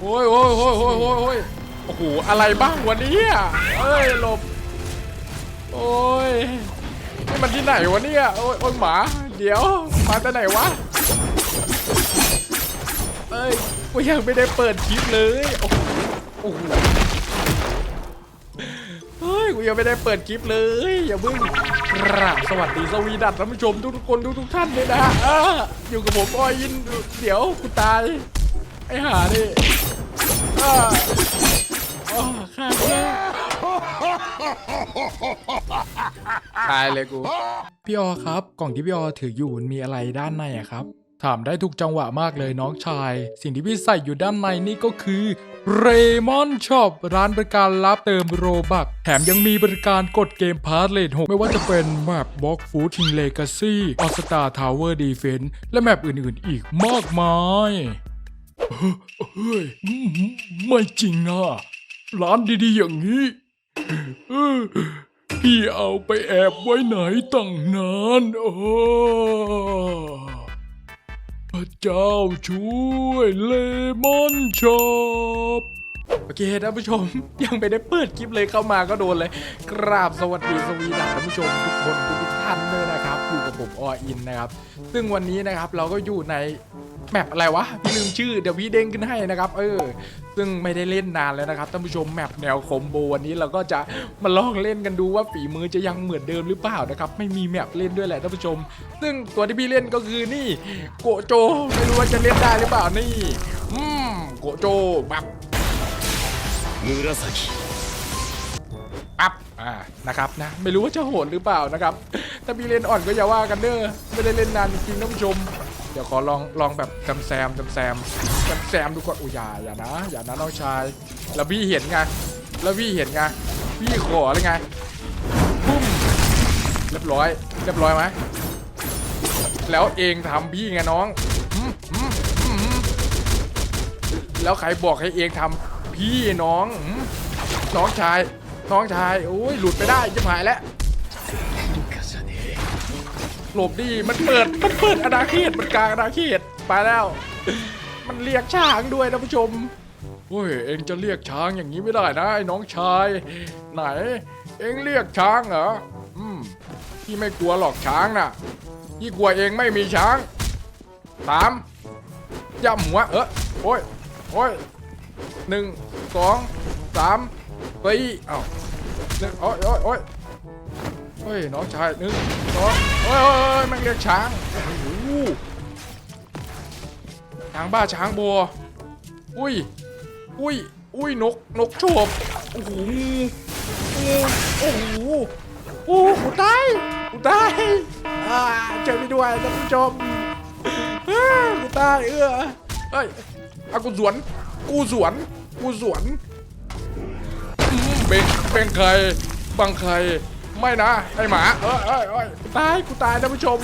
โอ้ยโอ้ยโอ้ยโอ้ยโอ้ยโอ้ยโอ้โหอะไรบ้างวันนี้เอ้ยหลบโอ้ยนี่มันที่ไหนวะเนี่ยโอ้ยโอ้ยหมา เดี๋ยวมาจากไหนวะเอ้ยกูยังไม่ได้เปิดคลิปเลยโอ้โหโอ้โหเฮ้ยกูยังไม่ได้เปิดคลิปเลยอย่าเพิ่งกราบสวัสดีสวีดัตท่านผู้ชมทุกๆคนทุกๆท่านเลยนะฮะอ่าอยู่กับผมออยยินเดี๋ยวกูตาย ไอ้ห่านี่อ่าอ๋อข้าเพื่อตายเลยกู พี่ออครับ กล่องที่พี่ออถืออยู่มันมีอะไรด้านในอะครับ ถามได้ถูกจังหวะมากเลยน้องชาย สิ่งที่พี่ใส่อยู่ด้านในนี่ก็คือเรมอนช็อปร้านบริการรับเติมโรบัก แถมยังมีบริการกดเกมพาร์ทเลทหกไม่ว่าจะเป็นแมปบล็อกฟูดคิงเลกาซี่ออสตาทาวเวอร์ดีเฟนและแมปอื่นๆ อีกมากมาย เฮ้ยไม่จริงอะร้านดีๆอย่างนี้พี่เอาไปแอบไว้ไหนตั้งนานโอ้พระเจ้าช่วยเลมอนช็อ โอเคท่านผู้ชมยังไม่ได้เปิดคลิปเลยเข้ามาก็โดนเลย กราบสวัสดีสวีดัท่านผู้ชมทุกคนทุกท่านเลยนะครับอยู่กับผมออินนะครับ ซึ่งวันนี้นะครับเราก็อยู่ในแมปอะไรวะพี่ลืมชื่อเดี๋ยวพี่เด้งขึ้นให้นะครับเออ ซึ่งไม่ได้เล่นนานแล้วนะครับท่านผู้ชมแมปแนวคอมโบวันนี้เราก็จะมาลองเล่นกันดูว่าฝีมือจะยังเหมือนเดิมหรือเปล่านะครับไม่มีแมปเล่นด้วยแหละท่านผู้ชม ซึ่งตัวที่พี่เล่นก็คือนี่โกโจไม่รู้ว่าจะเล่นได้หรือเปล่านี่อืมโกโจแบบ 紫ปั๊บอ่านะครับนะไม่รู้ว่าจะโหดหรือเปล่านะครับถ้าพี่เล่นอ่อนก็อย่าว่ากันเด้อไม่ได้เล่นนานจริงๆท่านผู้ชม เดี๋ยวขอลองลองแบบจำแซมจำแซมจำแซมดูก่อนอุยอย่าอย่านะ อย่านะน้องชาย แล้วพี่เห็นไงแล้วพี่เห็นไงพี่ขอเลยไงปุ้มเรียบร้อย เรียบร้อยไหมแล้วเองทำพี่ไงน้องแล้วใครบอกให้เองทำ พี่น้องน้องชายน้องชายโอ้ยหลุดไปได้จะหายแล้วหลบดิมันเปิดมันเปิดอนาเขตมันกลางอนาเขตไปแล้ว มันเรียกช้างด้วยนะผู้ชมโอ้ยเองจะเรียกช้างอย่างนี้ไม่ได้นะไอ้น้องชาย ไหน เองเรียกช้างเหรออืมพี่ไม่กลัวหรอกช้างนะ่ะพี่กลัวเองไม่มีช้างสามย่ำหัวเออโอ้ยโอ้ย หนึ่งสองสามสี่เอ้าหนึ่งโอ้ยโอ้ยโอ้ยเฮ้ยน้องชายหนึ่งสองเฮ้ยเฮ้ยม่งเรียกช้างโอ้โหช้างบ้าช้างบัวอุ้ยอุ้ยอุ้ยนกนกโฉบโอ้โหงูโอ้โหโอ้โหกูตายกูตายอ่าเจอพี่ด้วยท่านผู้ชมกูตายเออเฮ้ยอากูสวน กูสวน กูสวนเบ่งเบ่งใครบังใครไม่นะไอหมาเอ้ยเอ้ยเอ้ยตายกูตายท่านผู้ชม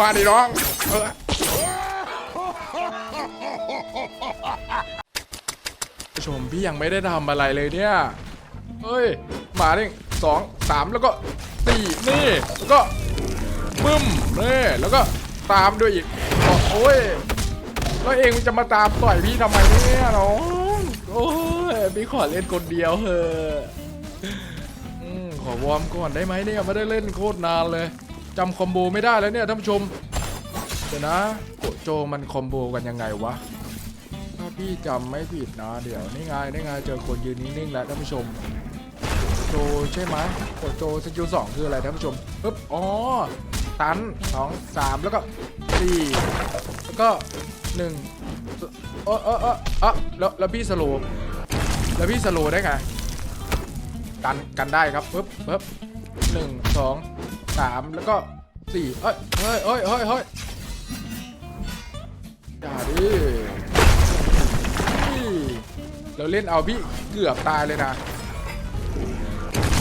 มาดิน้องเออผู้ชมพี่ยังไม่ได้ทำอะไรเลยเนี่ยเฮ้ยมาดิสองสามแล้วก็สี่นี่แล้วก็บึ้มนี่แล้วก็ตามด้วยอีกโอ้ย แล้วเองมันจะมาตามต่อยพี่ทำไมเนี่ยน้องโอ้ยพี่ขอเล่นคนเดียวเถอะขอวอร์มก่อนได้ไหมเนี่ยไม่ได้เล่นโคตรนานเลยจำคอมโบไม่ได้แล้วเนี่ยท่านผู้ชมเดี๋ยวนะโกโจมันคอมโบกันยังไงวะถ้าพี่จำไม่ผิดนะเดี๋ยวนี่ไงนี่ไงเจอคนยืนนิ่งๆแล้วท่านผู้ชมโจใช่ไหมโกโจสกิลสองคืออะไรท่านผู้ชมปึ๊บอ๋อตันสองสามแล้วก็สี่ ก็หนึ่งเออเออเออเออแล้วแล้วพี่สโลว์แล้วพี่สโลว์ได้ไงกันกันได้ครับปึ๊บปึ๊บหนึ่งสองสามแล้วก็สี่เอ้ยเฮ้ยเฮ้ยเฮ้ยเฮ้ยอย่าดิเราเล่นเอาพี่เกือบตายเลยนะ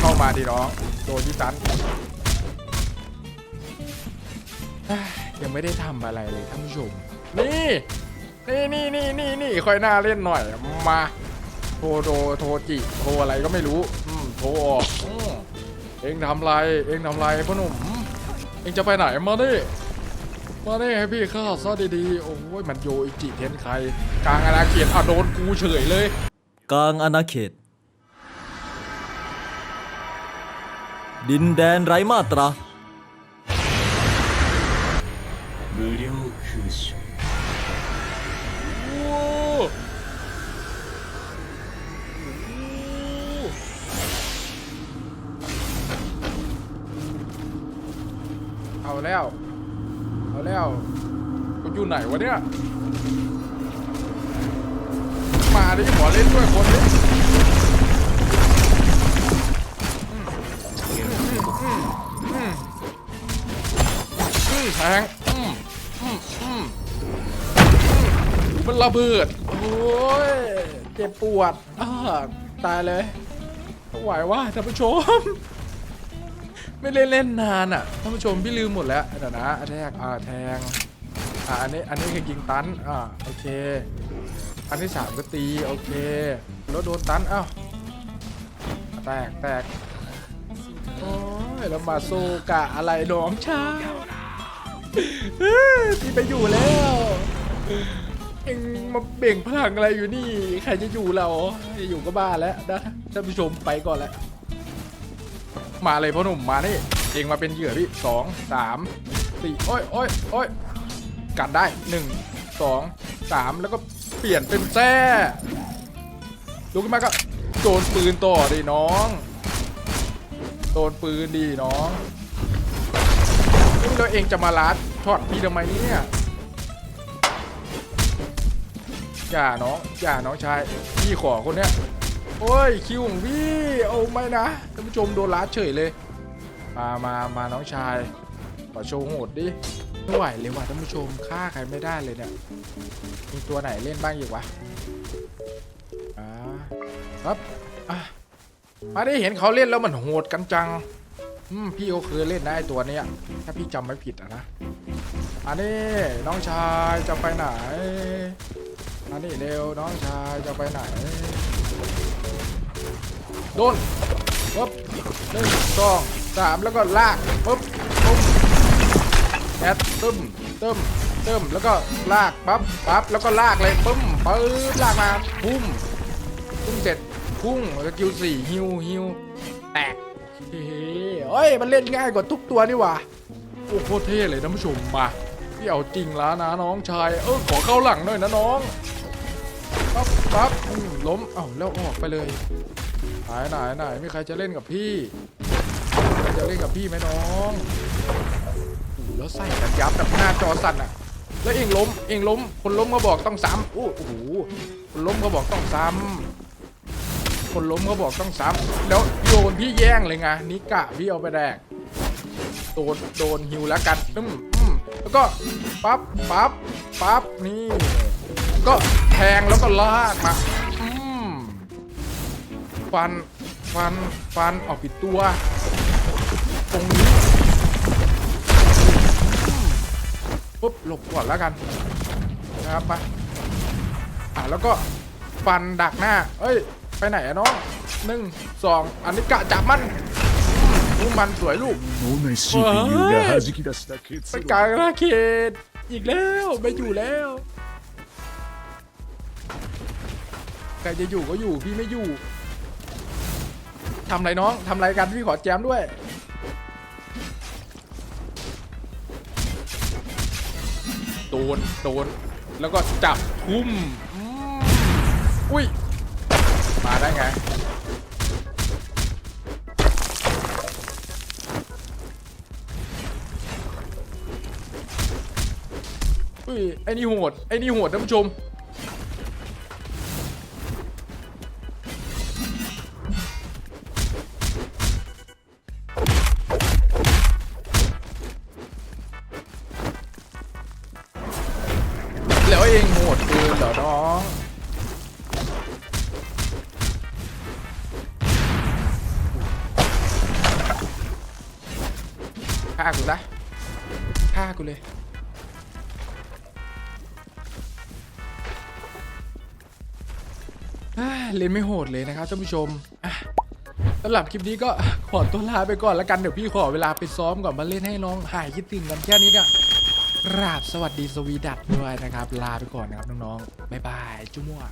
เข้ามาดิน้องโดนพี่ตันยังไม่ได้ทำอะไรเลยท่านผู้ชม นี่นี่นี่นี่นี่นี่ค่อยหน้าเล่นหน่อยมาโทโทรโทจิโทอะไรก็ไม่รู้อืมโทออกอืมเองทำไรเองทำไรพ่อหนุ่มเองจะไปไหนมาดิมาด้ให้พี่ข้าซะดีๆโอ้ยมันโยอิจิเทนใครกลางอาณาเขตอะโดนกูเฉยเลย กลางอาณาเขต ดินแดนไร้มาตรา無料 เอาแล้ว เอาแล้วกูอยู่ไหนวะเนี่ย มาดิขอเล่นด้วยคนนี้อืมแทงมันระเบิด โอ้ย เจ็บปวดตายเลยไม่ไหวว่าท่านผู้ชม ไม่เล่นเล่นนานอะท่านผู้ชมพี่ลืมหมดแล้วเดี๋ยวนะแทกอ่าแทงอ่าอันนี้อันนี้คือยิงตันอ่าโอเค อันที่สามก็ตีโอเคแล้วโดนตันอ้าวแตกแตกโอ้ยแล้วมาโซกะอะไรน้องชายที่ไปอยู่แล้วเอ็งมาเบ่งพลังอะไรอยู่นี่ ใครจะอยู่เราจะอยู่ก็บ้าแล้วนะท่านผู้ชมไปก่อนแล้ว มาเลยพ่อหนุ่มมานี่เองมาเป็นเหยื่อพี่สองสามสี่โอ้ยโอ้ยโอ้ยกัดได้หนึ่งสองสามแล้วก็เปลี่ยนเป็นแท้ลุกขึ้นมาก็โดนปืนต่อดิน้องโดนปืนดีน้องแล้วเองจะมาลัดช็อตพี่ทำไมเนี่ยอย่าน้องอย่าน้องชายพี่ขอคนเนี้ย โอ้ยคิวของพี่เอาไม่นะท่านผู้ชมโดนลัดเฉยเลย มามามาน้องชายขอโชว์โหดดิไม่ไหวเลยว่ะท่านผู้ชมฆ่าใครไม่ได้เลยเนี่ยมีตัวไหนเล่นบ้างอีกวะอ่าครับอะมาได้เห็นเขาเล่นแล้วมันโหดกันจังอืมพี่เขาเคยเล่นนะไอตัวเนี้ยถ้าพี่จำไม่ผิดอะนะอันนี้น้องชายจะไปไหนอันนี้เร็วน้องชายจะไปไหน โดนปุ๊บหนึ่งสองสามแล้วก็ลากปุ๊บปุ๊บแอดตึ้มตึ้มตึ้มแล้วก็ลากปั๊บปั๊บแล้วก็ลากเลยปึ้มปึ๊บลากมาพุ่มพุ่มเสร็จพุ่งแล้วก็คิวสี่ฮิวฮิวแตกเฮ้ยมันเล่นง่ายกว่าทุกตัวนี่หว่าโอ้โคตรเท่เลยท่านผู้ชมมาพี่เอาจริงแล้วนะน้องชาย เออขอเข้าหลังหน่อยนะน้องปั๊บปั๊บล้มเอ้าแล้วออกไปเลย ไหนไหนไหนมีใครจะเล่นกับพี่ใครจะเล่นกับพี่ไหมน้องโอ้แล้วใส่กันยับแบบหน้าจอสั่นอะ แล้วเองล้มเองล้ม คนล้มก็บอกต้องซ้ำโอ้โหคนล้มก็บอกต้องซ้ำคนล้มก็บอกต้องซ้ำแล้วโยนพี่แย่งเลยไงนิกะพี่เอาไปแดกโดนโดนฮิวแล้วกันอืมอืมแล้วก็ปั๊บปั๊บปั๊บนี่ ก็แทงแล้วก็ลากมา ฟัน ฟัน ฟันออกปิดตัว ตรงนี้อืมปุ๊บหลบก่อนแล้วกัน นะครับมาอ่ะแล้วก็ฟันดักหน้า เอ้ย ไปไหนอะน้องหนึ่งสองอันนี้กะจับมันลูกมันสวยลูก 脳内 CPU が弾き出した結 ไป 論 กลางอาณาเขตอีกแล้วไม่อยู่แล้ว ใครจะอยู่ก็อยู่พี่ไม่อยู่ ทำไรน้องทำไรกันพี่ขอแจมด้วย โดน โดน แล้วก็จับทุ่มอืมอุ้ย มาได้ไง อุ้ย ไอ้นี่โหด ไอ้นี่โหดท่านผู้ชม ฆ่ากูซะฆ่ากูเลย เล่นไม่โหดเลยนะครับท่านผู้ชมสำหรับคลิปนี้ก็ขอตัวลาไปก่อนแล้วกันเดี๋ยวพี่ขอเวลาไปซ้อมก่อนมาเล่นให้น้องหายคิดถึงกันแค่นี้ก็ราบสวัสดีสวีดัตด้วยนะครับ ลาไปก่อนนะครับน้องๆบ๊ายบายจุ๊มั่ว